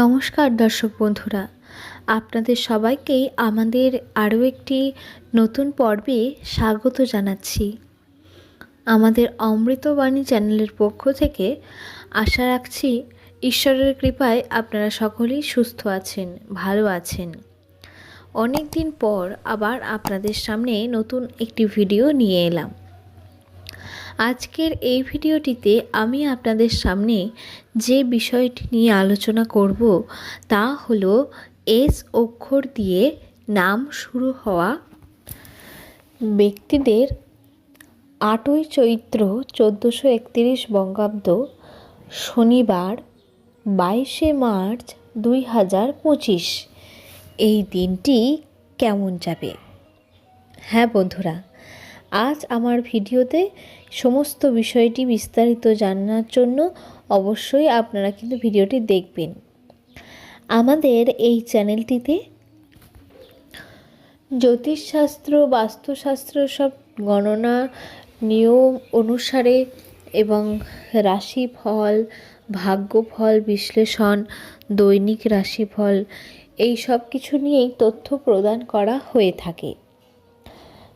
নমস্কার দর্শক বন্ধুরা, আপনাদের সবাইকেই আমাদের আরও একটি নতুন পর্বে স্বাগত জানাচ্ছি। আমাদের অমৃতবাণী চ্যানেলের পক্ষ থেকে আশা রাখছি ঈশ্বরের কৃপায় আপনারা সকলেই সুস্থ আছেন, ভালো আছেন। অনেক দিন পর আবার আপনাদের সামনে নতুন একটি ভিডিও নিয়ে এলাম। আজকের এই ভিডিওটিতে আমি আপনাদের সামনে যে বিষয়টি নিয়ে আলোচনা করব তা হলো এস অক্ষর দিয়ে নাম শুরু হওয়া ব্যক্তিদের আটই চৈত্র চোদ্দোশো একতিরিশ বঙ্গাব্দ শনিবার বাইশে মার্চ দুই হাজার পঁচিশ। এই দিনটি কেমন যাবে? হ্যাঁ বন্ধুরা আজ আমার ভিডিওতে সমস্ত বিষয়টি বিস্তারিত জানার জন্য অবশ্যই আপনারা কিন্তু ভিডিওটি দেখবেন। আমাদের এই চ্যানেলটিতে জ্যোতিষশাস্ত্র, বাস্তুশাস্ত্র সব গণনা, নিয়ম অনুসারে এবং রাশিফল, ভাগ্যফল, বিশ্লেষণ, দৈনিক রাশিফল, এই সব কিছু নিয়েই তথ্য প্রদান করা হয়ে থাকে।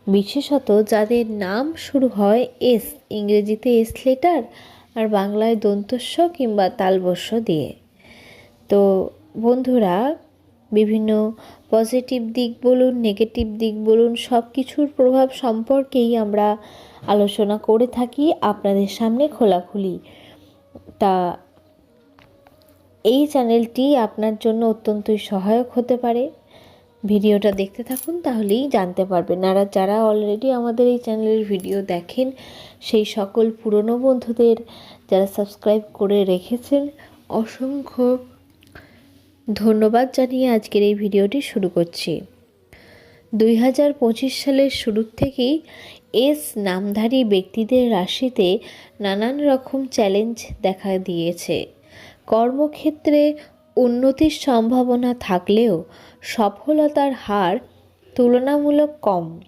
বিশেষত যাদের নাম শুরু হয় এস, ইংরেজিতে এস লেটার আর বাংলায় দন্তস্ব কিংবা তালবস্য দিয়ে। তো বন্ধুরা, বিভিন্ন পজিটিভ দিক বলুন, নেগেটিভ দিক বলুন সব কিছুর প্রভাব সম্পর্কেই আমরা আলোচনা করে থাকি আপনাদের সামনে খোলাখুলি। তা এই চ্যানেলটি আপনার জন্য অত্যন্তই সহায়ক হতে পারে। ভিডিওটা দেখতে থাকুন, তাহলেই জানতে পারবেন। আর যারা অলরেডি আমাদের এই চ্যানেলের ভিডিও দেখেন, সেই সকল পুরনো বন্ধুদের যারা সাবস্ক্রাইব করে রেখেছেন, অসংখ্য ধন্যবাদ জানিয়ে আজকের এই ভিডিওটি শুরু করছি। দুই হাজার পঁচিশ সালের শুরুর থেকেই এস নামধারী ব্যক্তিদের রাশিতে নানান রকম চ্যালেঞ্জ দেখা দিয়েছে। কর্মক্ষেত্রে উন্নতির সম্ভাবনা থাকলেও সফলতার হার তুলনামূলক কম।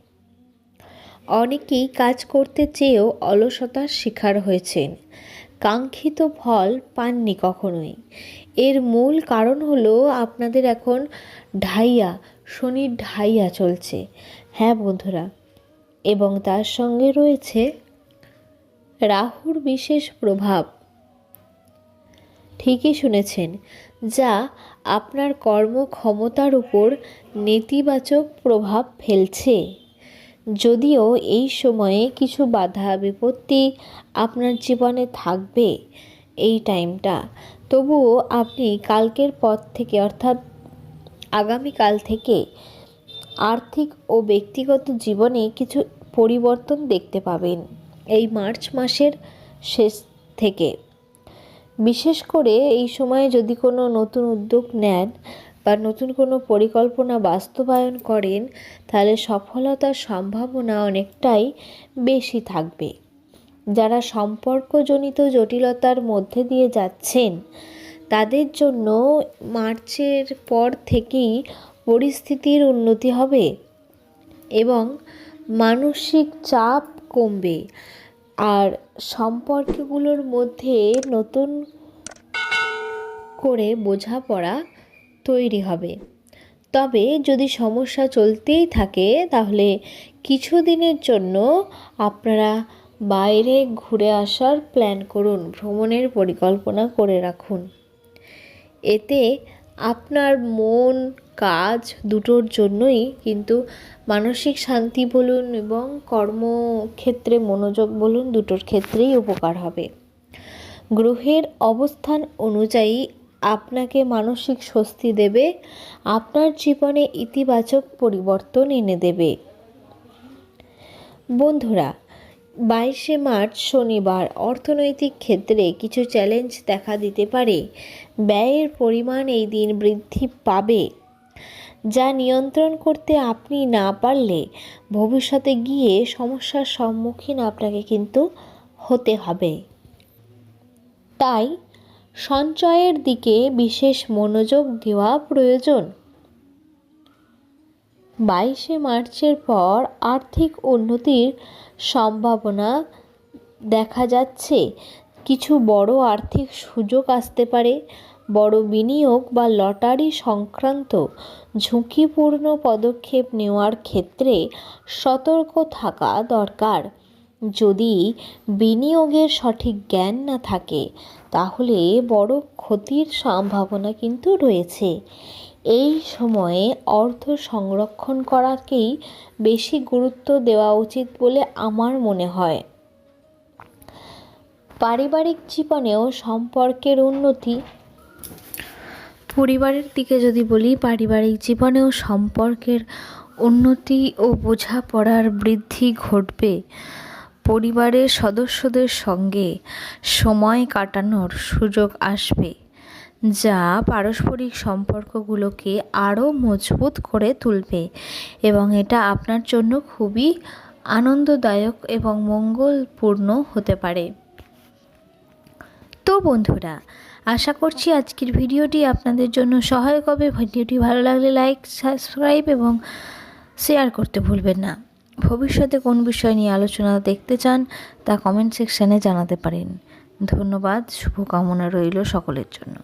অনেকেই কাজ করতে চেয়েও অলসতার শিকার হয়েছেন। কাঙ্ক্ষিত ফল পাননি কখনোই। এর মূল কারণ হলো আপনাদের এখন ঢাইয়া, শনির ঢাইয়া চলছে। হ্যাঁ বন্ধুরা। এবং তার সঙ্গে রয়েছে রাহুর বিশেষ প্রভাব। ঠিকই শুনেছেন, যা আপনার কর্মক্ষমতার উপর নেতিবাচক প্রভাব ফেলছে। যদিও এই সময়ে কিছু বাধা বিপত্তি আপনার জীবনে থাকবে এই টাইমটা, তবুও আপনি কালকের পর থেকে অর্থাৎ আগামীকাল থেকে আর্থিক ও ব্যক্তিগত জীবনে কিছু পরিবর্তন দেখতে পাবেন। এই মার্চ মাসের শেষ থেকে। বিশেষ করে এই সময়ে যদি কোনো নতুন উদ্যোগ নেন বা নতুন কোনো পরিকল্পনা বাস্তবায়ন করেন, তাহলে সফলতার সম্ভাবনা অনেকটাই বেশি থাকবে। যারা সম্পর্কজনিত জটিলতার মধ্যে দিয়ে যাচ্ছেন, তাদের জন্য মার্চের পর থেকেই পরিস্থিতির উন্নতি হবে এবং মানসিক চাপ কমবে। আর সম্পর্কগুলোর মধ্যে নতুন করে বোঝাপড়া তৈরি হবে। তবে যদি সমস্যা চলতেই থাকে, তাহলে কিছুদিনের জন্য আপনারা বাইরে ঘুরে আসার প্ল্যান করুন, ভ্রমণের পরিকল্পনা করে রাখুন। এতে আপনার মন, কাজ দুটোর জন্যই কিন্তু মানসিক শান্তি বলুন এবং কর্মক্ষেত্রে মনোযোগ বলুন দুটোর ক্ষেত্রেই উপকার হবে। গ্রহের অবস্থান অনুযায়ী আপনাকে মানসিক স্বস্তি দেবে, আপনার জীবনে ইতিবাচক পরিবর্তন এনে দেবে। বন্ধুরা বাইশে মার্চ শনিবার অর্থনৈতিক ক্ষেত্রে কিছু চ্যালেঞ্জ দেখা দিতে পারে। ব্যয়ের পরিমাণ এই দিন বৃদ্ধি পাবে। যা নিয়ন্ত্রণ করতে আপনি না পারলে ভবিষ্যতে গিয়ে সমস্যার সম্মুখীন আপনাকে কিন্তু হতে হবে। তাই সঞ্চয়ের দিকে বিশেষ মনোযোগ দেওয়া প্রয়োজন। বাইশে মার্চের পর আর্থিক উন্নতির সম্ভাবনা দেখা যাচ্ছে। কিছু বড় আর্থিক সুযোগ আসতে পারে। বড় বিনিয়োগ বা লটারি সংক্রান্ত ঝুঁকিপূর্ণ পদক্ষেপ নেওয়ার ক্ষেত্রে সতর্ক থাকা দরকার। যদি বিনিয়োগের সঠিক জ্ঞান না থাকে, তাহলে বড় ক্ষতির সম্ভাবনা কিন্তু রয়েছে। এই সময়ে অর্থ সংরক্ষণ করাকেই বেশি গুরুত্ব দেওয়া উচিত বলে আমার মনে হয়। পারিবারিক জীবনেও সম্পর্কের উন্নতি। পরিবারের দিকে যদি বলি, পারিবারিক জীবনেও সম্পর্কের উন্নতি ও বোঝাপড়ার বৃদ্ধি ঘটবে। পরিবারের সদস্যদের সঙ্গে সময় কাটানোর সুযোগ আসবে। যা পারস্পরিক সম্পর্কগুলোকে আরও মজবুত করে তুলবে এবং এটা আপনার জন্য খুবই আনন্দদায়ক এবং মঙ্গলপূর্ণ হতে পারে। তো বন্ধুরা, আশা করছি আজকের ভিডিওটি আপনাদের জন্য সহায়ক হবে। ভিডিওটি ভালো লাগলে লাইক, সাবস্ক্রাইব এবং শেয়ার করতে ভুলবেন না। ভবিষ্যতে কোন বিষয় নিয়ে আলোচনা দেখতে চান তা কমেন্ট সেকশানে জানাতে পারেন। ধন্যবাদ, শুভকামনা রইল সকলের জন্য।